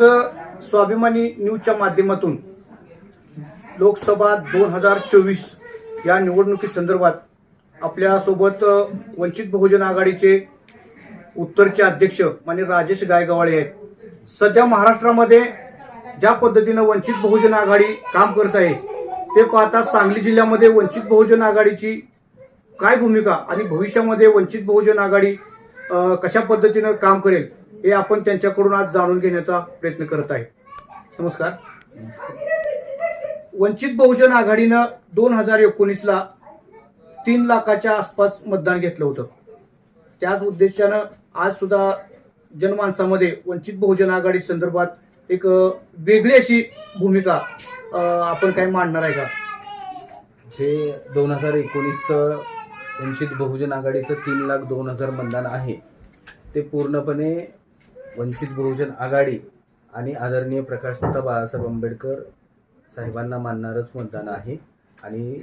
आज स्वाभिमानी न्यूजच्या माध्यमातून लोकसभा दोन हजार चोवीस या निवडणुकी संदर्भात आपल्यासोबत वंचित बहुजन आघाडीचे उत्तरचे अध्यक्ष माने राजेश गायगवाळे आहेत. सध्या महाराष्ट्रामध्ये ज्या पद्धतीनं वंचित बहुजन आघाडी काम करत आहे ते पाहता सांगली जिल्ह्यामध्ये वंचित बहुजन आघाडीची काय भूमिका आणि भविष्यामध्ये वंचित बहुजन आघाडी कशा पद्धतीनं काम करेल हे आपण त्यांच्याकडून आज जाणून घेण्याचा प्रयत्न करत आहे. नमस्कार. वंचित बहुजन आघाडीनं दोन हजार एकोणीसला तीन लाखाच्या आसपास मतदान घेतलं होतं. त्याच उद्देशानं आज सुद्धा जनमानसामध्ये वंचित बहुजन आघाडी संदर्भात एक वेगळी अशी भूमिका आपण काय मांडणार आहे का? जे दोन हजार एकोणीसचं वंचित बहुजन आघाडीचं तीन लाख दोन हजार मतदान आहे ते पूर्णपणे वंचित बहुजन आघाडी आणि आदरणीय प्रकाशदत्ता बाळासाहेब आंबेडकर साहेबांना मानणारच मतदान आहे. आणि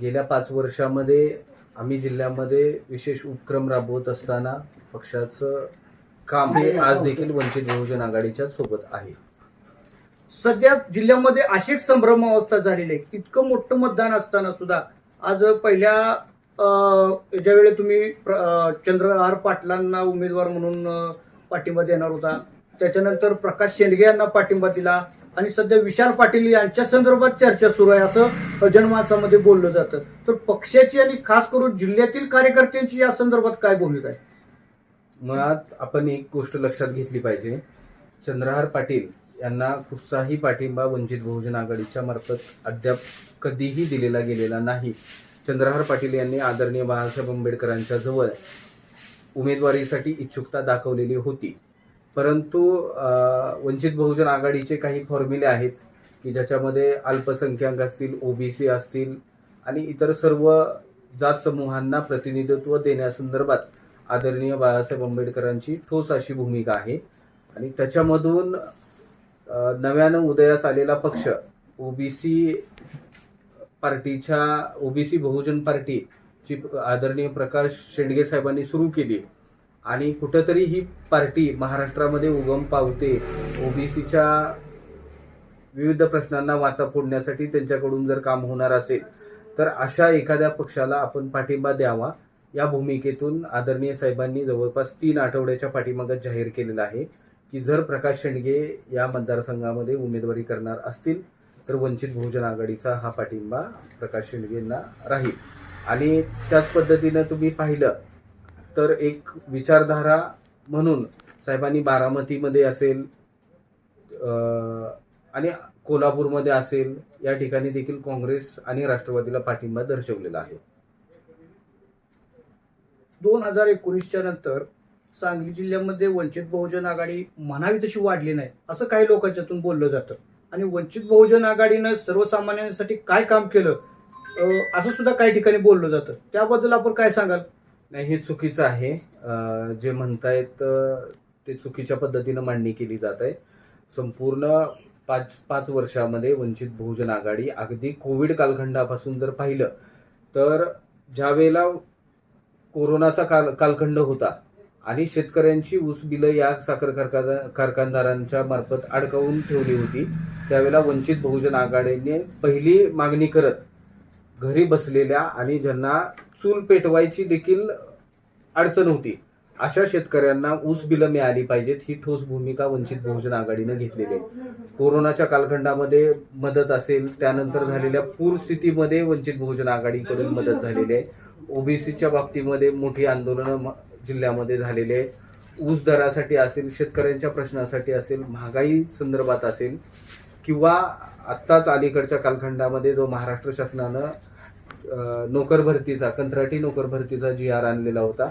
गेल्या पाच वर्षामध्ये आम्ही जिल्ह्यामध्ये विशेष उपक्रम राबवत असताना पक्षाचं काम हे आज देखील वंचित बहुजन आघाडीच्या सोबत आहे. सध्या जिल्ह्यामध्ये अशी एक संभ्रम अवस्था झालेली आहे. इतकं मोठं मतदान असताना सुद्धा आज पहिल्या अं, ज्यावेळी तुम्ही चंद्र आर चंद्रहार पाटलांना उमेदवार म्हणून पाठिंबा देणार होता. त्याच्यानंतर प्रकाश शेंडगे यांना पाठिंबा दिला आणि सध्या विशाल पाटील यांच्या संदर्भात चर्चा सुरू आहे असं जनमानसामध्ये बोललं जातं. तर पक्षाची आणि खास करून जिल्ह्यातील कार्यकर्त्यांची या संदर्भात काय भूमिका आहे? मुळात आपण एक गोष्ट लक्षात घेतली पाहिजे. चंद्रहार पाटील यांना कुठचाही पाठिंबा वंचित बहुजन आघाडीच्या मार्फत अद्याप कधीही दिलेला गेलेला नाही. चंद्रहार पाटील यांनी आदरणीय बाळासाहेब आंबेडकरांच्या जवळ उमेदवारीसाठी इच्छुकता दाखवलेली होती. परंतु वंचित बहुजन आघाडीचे काही फॉर्म्युले आहेत की ज्याच्यामध्ये अल्पसंख्याक असतील ओबीसी असतील आणि इतर सर्व जात समूहांना प्रतिनिधित्व देण्यासंदर्भात आदरणीय बाळासाहेब आंबेडकरांची ठोस अशी भूमिका आहे. आणि त्याच्यामधून नव्यानं उदयास आलेला पक्ष ओबीसी पार्टीच्या ओबीसी बहुजन पार्टी जी आदरणीय प्रकाश शेंडगे साहेबांनी सुरू केली आणि कुठंतरी ही पार्टी महाराष्ट्रामध्ये उगम पावते ओबीसीच्या विविध प्रश्नांना वाचा फोडण्यासाठी त्यांच्याकडून जर काम होणार असेल तर अशा एखाद्या पक्षाला आपण पाठिंबा द्यावा. या भूमिकेतून आदरणीय साहेबांनी जवळपास तीन आठवड्याच्या पाठीमागत जाहीर केलेला आहे की जर प्रकाश शेंडगे या मतदारसंघामध्ये उमेदवारी करणार असतील तर वंचित बहुजन आघाडीचा हा पाठिंबा प्रकाश शेंडगेंना राहील. आणि त्याच पद्धतीनं तुम्ही पाहिलं तर एक विचारधारा म्हणून साहेबांनी बारामतीमध्ये असेल अं, आणि कोल्हापूरमध्ये असेल या ठिकाणी देखील काँग्रेस आणि राष्ट्रवादीला पाठिंबा दर्शवलेला आहे. दोन हजार एकोणीसच्या नंतर सांगली जिल्ह्यामध्ये वंचित बहुजन आघाडी म्हणावी तशी वाढली नाही असं काही लोकांच्यातून बोललं जातं. आणि वंचित बहुजन आघाडीनं सर्वसामान्यांसाठी काय काम केलं? असं सुद्धा काही ठिकाणी बोललं जातं. त्याबद्दल आपण काय सांगाल? नाही हे चुकीचं आहे. जे म्हणतायत अं, ते चुकीच्या पद्धतीनं मांडणी केली जात आहे. संपूर्ण पाच पाच वर्षामध्ये वंचित बहुजन आघाडी अगदी कोविड कालखंडापासून जर पाहिलं तर ज्यावेळेला कोरोनाचा काल कालखंड होता आणि शेतकऱ्यांची ऊस बिलं या साखर कारखाना कारखानदारांच्या मार्फत अडकवून ठेवली होती त्यावेळेला वंचित बहुजन आघाडीने पहिली मागणी करत घरी बसलेल्या आणि ज्यांना चूल पेटवायची देखील अडचण होती अशा शेतकऱ्यांना ऊस बिलं मिळाली पाहिजेत. ही ठोस भूमिका वंचित बहुजन आघाडीनं घेतलेली आहे. कोरोनाच्या कालखंडामध्ये मदत असेल त्यानंतर झालेल्या पूरस्थितीमध्ये वंचित बहुजन आघाडीकडून मदत झालेली आहे. ओबीसीच्या बाबतीमध्ये मोठी आंदोलनं म- जिल्ह्यामध्ये झालेली आहेत ऊस दरासाठी असेल शेतकऱ्यांच्या प्रश्नासाठी असेल महागाई संदर्भात असेल किंवा आत्ताच अलीकडच्या कालखंडामध्ये जो महाराष्ट्र शासनानं नोकर भरतीचा कंत्राटी नोकर भरतीचा जी आर आणलेला होता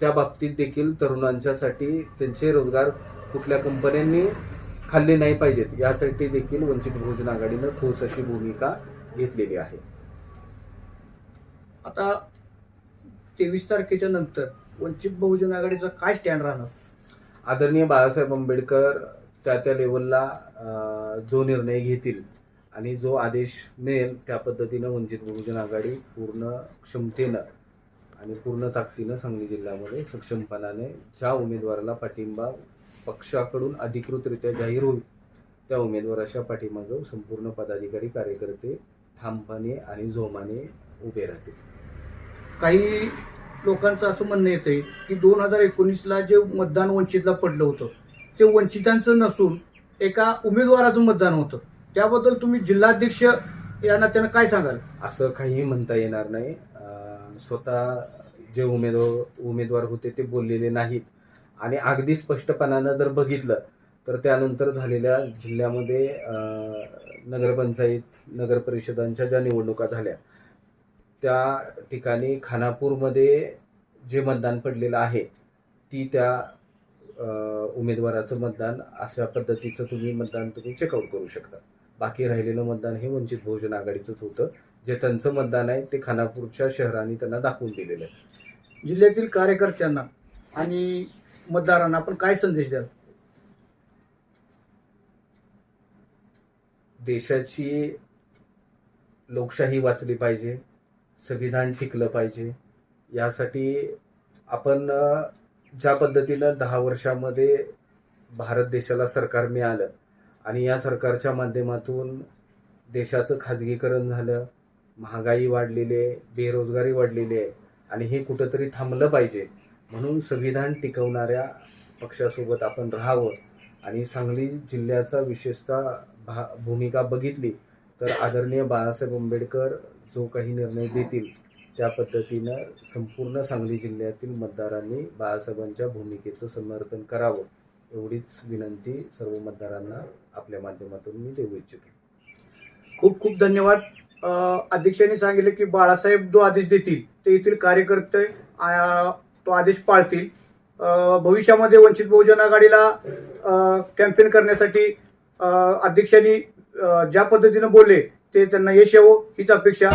त्या बाबतीत देखील तरुणांच्यासाठी त्यांचे रोजगार कुठल्या कंपन्यांनी खाल्ले नाही पाहिजेत यासाठी देखील वंचित बहुजन आघाडीनं ठोस अशी भूमिका घेतलेली आहे. आता तेवीस तारखेच्या नंतर वंचित बहुजन आघाडीचा काय स्टँड राहणार? आदरणीय बाळासाहेब आंबेडकर त्या त्या लेवलला जो निर्णय घेतील आणि जो आदेश मिळेल त्या पद्धतीनं वंचित बहुजन आघाडी पूर्ण क्षमतेनं आणि पूर्ण ताकदीनं सांगली जिल्ह्यामध्ये सक्षमपणाने ज्या उमेदवाराला पाठिंबा पक्षाकडून अधिकृतरित्या जाहीर होईल त्या उमेदवाराच्या पाठीमागं संपूर्ण पदाधिकारी कार्यकर्ते ठामपणे आणि जोमाने उभे राहतील. काही लोकांचं असं म्हणणं येतंय की दोन हजार एकोणीसला जे मतदान वंचितला पडलं होतं ते वंचितांचं नसून एका उमेदवाराचं मतदान होतं. त्याबद्दल तुम्ही जिल्हाध्यक्ष या नात्यानं काय सांगाल? असं काही म्हणता येणार नाही. अं, स्वतः जे उमेदवार उमेदवार होते ते बोललेले नाहीत. आणि अगदी स्पष्टपणानं जर बघितलं तर त्यानंतर झालेल्या जिल्ह्यामध्ये अं, नगरपंचायत नगर परिषदांच्या ज्या निवडणुका झाल्या त्या ठिकाणी खानापूरमध्ये जे मतदान पडलेलं आहे ती त्या अं, उमेदवाराचं मतदान अशा पद्धतीचं तुम्ही मतदान तुम्ही चेकआउट करू शकता. बाकी राहिलेलं मतदान हे वंचित बहुजन आघाडीचंच होतं. जे त्यांचं मतदान आहे ते खानापूरच्या शहरांनी त्यांना दाखवून दिलेलं आहे. जिल्ह्यातील कार्यकर्त्यांना आणि मतदारांना आपण काय संदेश द्याल? देशाची लोकशाही वाचली पाहिजे संविधान टिकलं पाहिजे. यासाठी आपण ज्या पद्धतीनं दहा वर्षामध्ये भारत देशाला सरकार मिळालं आणि या सरकारच्या माध्यमातून देशाचं खाजगीकरण झालं महागाई वाढलेली आहे बेरोजगारी वाढलेली आहे आणि हे कुठंतरी थांबलं पाहिजे म्हणून संविधान टिकवणाऱ्या पक्षासोबत आपण राहावं. आणि सांगली जिल्ह्याचा विशेषतः भा भूमिका बघितली तर आदरणीय बाळासाहेब आंबेडकर जो काही निर्णय देतील त्या पद्धतीनं संपूर्ण सांगली जिल्ह्यातील मतदारांनी बाळासाहेबांच्या भूमिकेचं समर्थन करावं. एवढीच विनंती सर्व मतदारांना आपल्या माध्यमातून मी देऊ इच्छितो. खूप खूप धन्यवाद. अध्यक्षांनी सांगितलं की बाळासाहेब जो आदेश देतील ते येथील कार्यकर्ते आ, तो आदेश पाळतील. भविष्यामध्ये वंचित बहुजन आघाडीला कॅम्पेन करण्यासाठी अध्यक्षांनी ज्या पद्धतीनं बोलले ते त्यांना यश यावं हीच अपेक्षा.